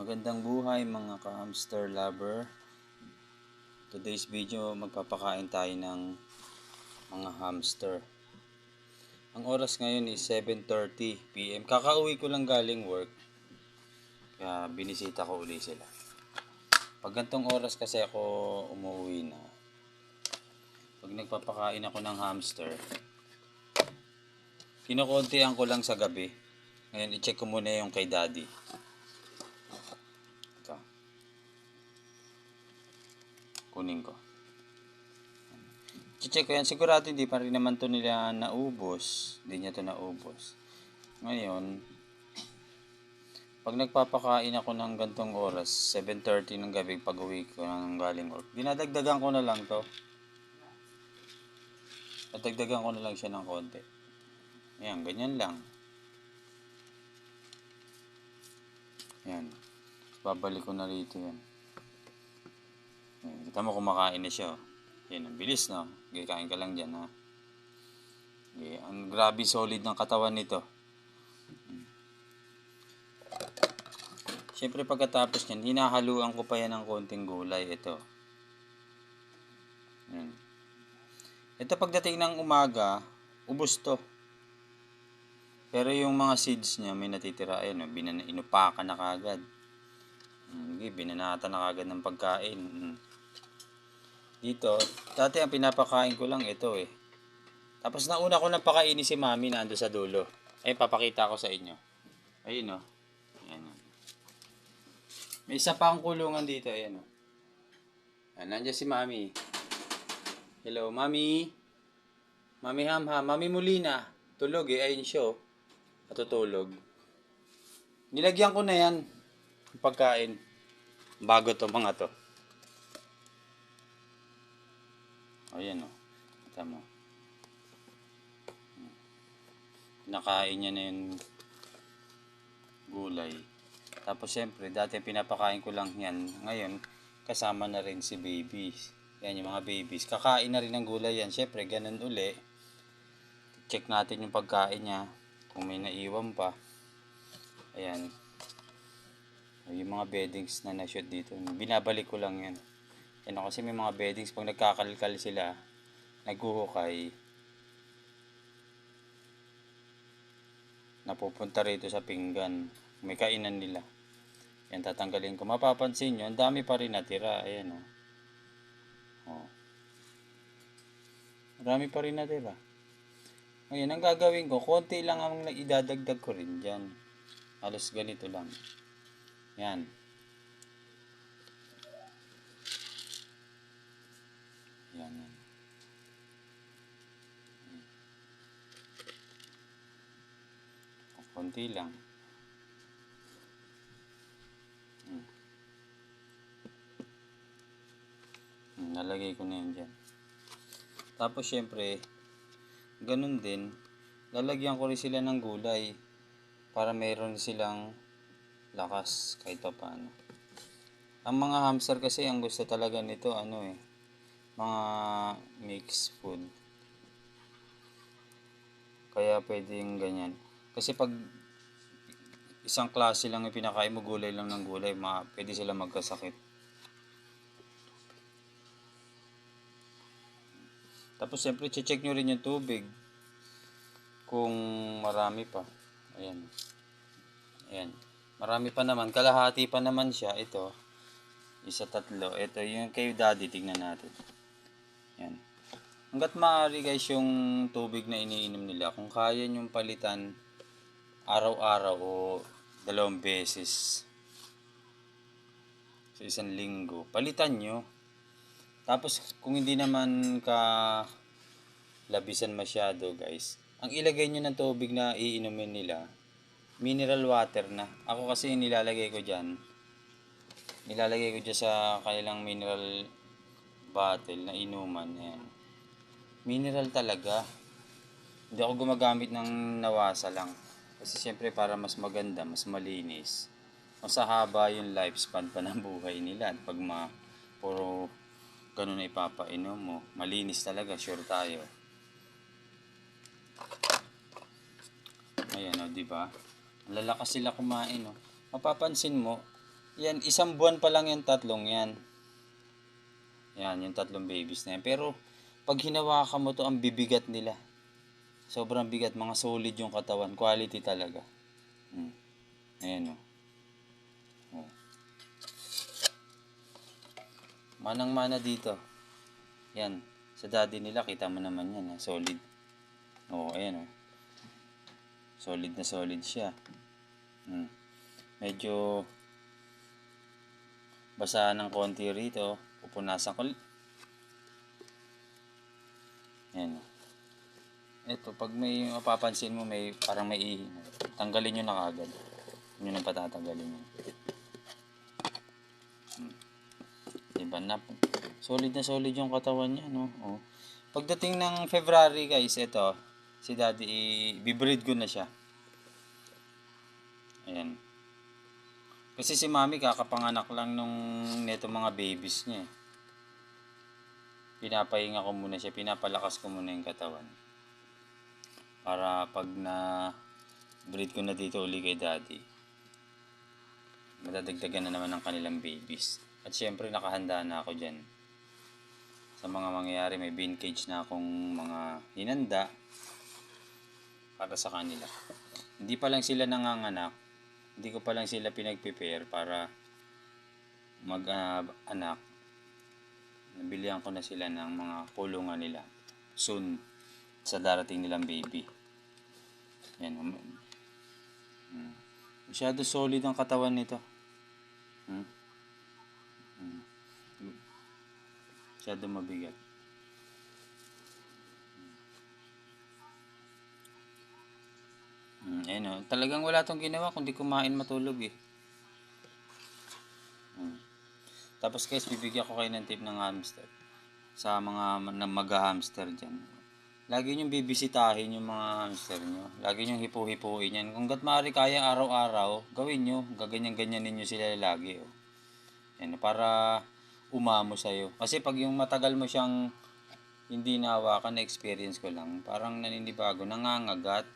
Magandang buhay mga ka-hamster lover. Today's video magpapakain tayo ng mga hamster. Ang oras ngayon is 7.30 p.m. Kakauwi ko lang galing work. Kaya binisita ko uli sila. Pag gantong oras kasi ako umuwi na. Pag nagpapakain ako ng hamster, kinukontihan ko lang sa gabi. Ngayon, i-check ko muna yung kay daddy. Ito. Kunin ko. I-check ko yan. Sigurado hindi pa rin naman to nila naubos. Hindi niya to naubos. Ngayon, pag nagpapakain ako ng gantong oras, 7.30 ng gabi pag uwi ko ng galing work, dinadagdagan ko na lang to. Dadagdagan ko na lang siya ng konti. Ayan, ganyan lang. Yan. Babalik ko na rito yan. Kita mo kumakain na siya. oh. Yan, ang bilis na. Okay, kain ka lang dyan ha. Okay, ang grabe solid ng katawan nito. Siyempre pagkatapos yan, hinahaluan ko pa yan ng konting gulay. Ito. Yan. Ito pagdating ng umaga, ubos to. Pero yung mga seeds niya, may natitira. Ayan, oh, binan inupakan na kagad. Hindi, binanata na kagad ng pagkain. Mm. Dito, dati ang pinapakain ko lang ito eh. Tapos nauna ko nang pakainin si mami na ando sa dulo. Ay, papakita ko sa inyo. Ayun oh. Ayan oh. May isa pa akong kulungan dito. Ayan oh. Ayan, nandiyan si mami. Hello, mami. Mami Ham Ham. Mami Molina. Tulog eh. Ayun siya oh. Natutulog. Nilagyan ko na yan. Pagkain. Bago to mga to. Ayan o. Kita mo. Nakain niya na yung gulay. Tapos syempre, dati pinapakain ko lang yan. Ngayon, kasama na rin si babies. Yan yung mga babies. Kakain na rin ng gulay yan. Syempre, ganun uli. Check natin yung pagkain niya. Kung may naiwan pa. Ayan. Yung mga beddings na na-shoot dito. Binabalik ko lang yan. Yan o, kasi may mga beddings. Pag nagkakalkal sila, naghuhukay. Napupunta rito sa pinggan. May kainan nila. Yan, tatanggalin ko. Mapapansin nyo, ang dami pa rin natira. Ayan o. Oh. Marami pa rin natira. Ngayon, ang gagawin ko, konti lang ang idadagdag ko rin dyan. Halos ganito lang. Yan. Yan, yan. Konti lang. Hmm. Hmm, Nalagay ko na yan dyan. Tapos, syempre, ganun din, lalagyan ko rin sila ng gulay para meron silang lakas kahit pa paano. Ang mga hamster kasi ang gusto talaga nito ano eh, mga mixed food. Kaya pwedeng ganyan. Kasi pag isang klase lang yung pinakain mo gulay lang ng gulay, ma pwede sila magkasakit. Tapos siyempre check nyo rin yung tubig kung marami pa. Ayan. Ayan. Marami pa naman. Kalahati pa naman siya. Ito. Isa tatlo. Ito yung kay daddy. Tingnan natin. Ayan. Hanggat maaari guys yung tubig na iniinom nila. Kung kaya nyong palitan araw-araw o dalawang beses sa isang linggo. Palitan nyo. Tapos kung hindi naman ka labisan masyado guys, ang ilagay nyo ng tubig na iinumin nila, mineral water na. Ako kasi nilalagay ko dyan, nilalagay ko dyan sa kanilang mineral bottle na inuman. Ayan. Mineral talaga. Hindi ako gumagamit ng nawasa lang. Kasi siyempre para mas maganda, mas malinis. Mas yung lifespan pa ng buhay nila. At pag ma, puro ganun na ipapainom mo, malinis talaga, sure tayo. Ayan o, di ba? Lalakas sila kumain o. Mapapansin mo, Yan, isang buwan pa lang yung tatlong yan. Yan, yung tatlong babies na yan. Pero, pag hinawakan mo to, ang bibigat nila. Sobrang bigat, mga solid yung katawan. Quality talaga. Hmm. Ayan o. Oh. Manang-mana dito. Yan. Sa daddy nila, kita mo naman yan. Ha? Solid. Oh, ayan o. Solid na solid siya. Hmm. Medyo basa ng konti rito. Pupunasan ko. Ayan. Ito, pag may mapapansin mo, may parang may ihi. Tanggalin nyo na kagad. Yun ang patatanggalin nyo. Hmm. Diba na? Solid na solid yung katawan niya, no? Oh. Pagdating ng February, guys, ito, si daddy, i-breed ko na siya. Ayan. Kasi si mami kakapanganak lang nung neto mga babies niya. eh. Pinapahinga ko muna siya, pinapalakas ko muna yung katawan. Para pag na breed ko na dito uli kay daddy, madadagdagan na naman ng kanilang babies. At syempre nakahanda na ako dyan. Sa mga mangyayari, may bin cage na akong mga hinanda para sa kanila. Hindi pa lang sila nanganganak, hindi ko pa lang sila pinag-prepare para mag-anak. Nabilihan ko na sila ng mga kulungan nila soon sa darating nilang baby. Yan. um, mm. Masyado solid ang katawan nito. Hmm? Hmm. Masyado mabigat. Ayun o. Talagang wala tong ginawa kundi kumain matulog eh. Hmm. Tapos guys, bibigyan ko kayo ng tip ng hamster. Sa mga na mag-hamster dyan. Lagi nyo bibisitahin yung mga hamster nyo. Lagi nyo hipu-hipuin yan. Kung gat maaari kaya araw-araw, gawin nyo. Gaganyan-ganyan ninyo sila lagi. Oh. Yan, para umamo sa'yo. Kasi pag yung matagal mo siyang hindi nahawakan, na-experience ko lang, parang naninibago, nangangagat.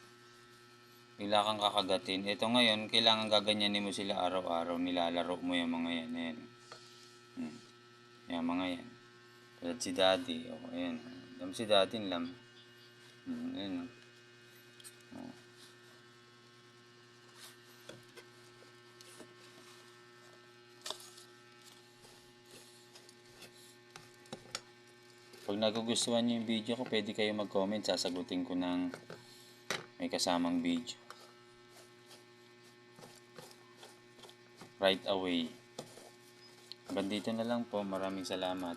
Bigla kang kakagatin. Ito ngayon, kailangan gaganyanin mo sila araw-araw. Nilalaro mo yung mga yan. Ayan. Hmm. Yung mga yan. Tulad si daddy. O, oh, ayan. Alam si daddy lam. Hmm, ayan. Oh. Pag nagugustuhan niyo yung video ko, pwede kayo mag-comment. Sasagutin ko ng may kasamang video. Right away. Hanggang dito na lang po. Maraming salamat.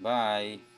Bye!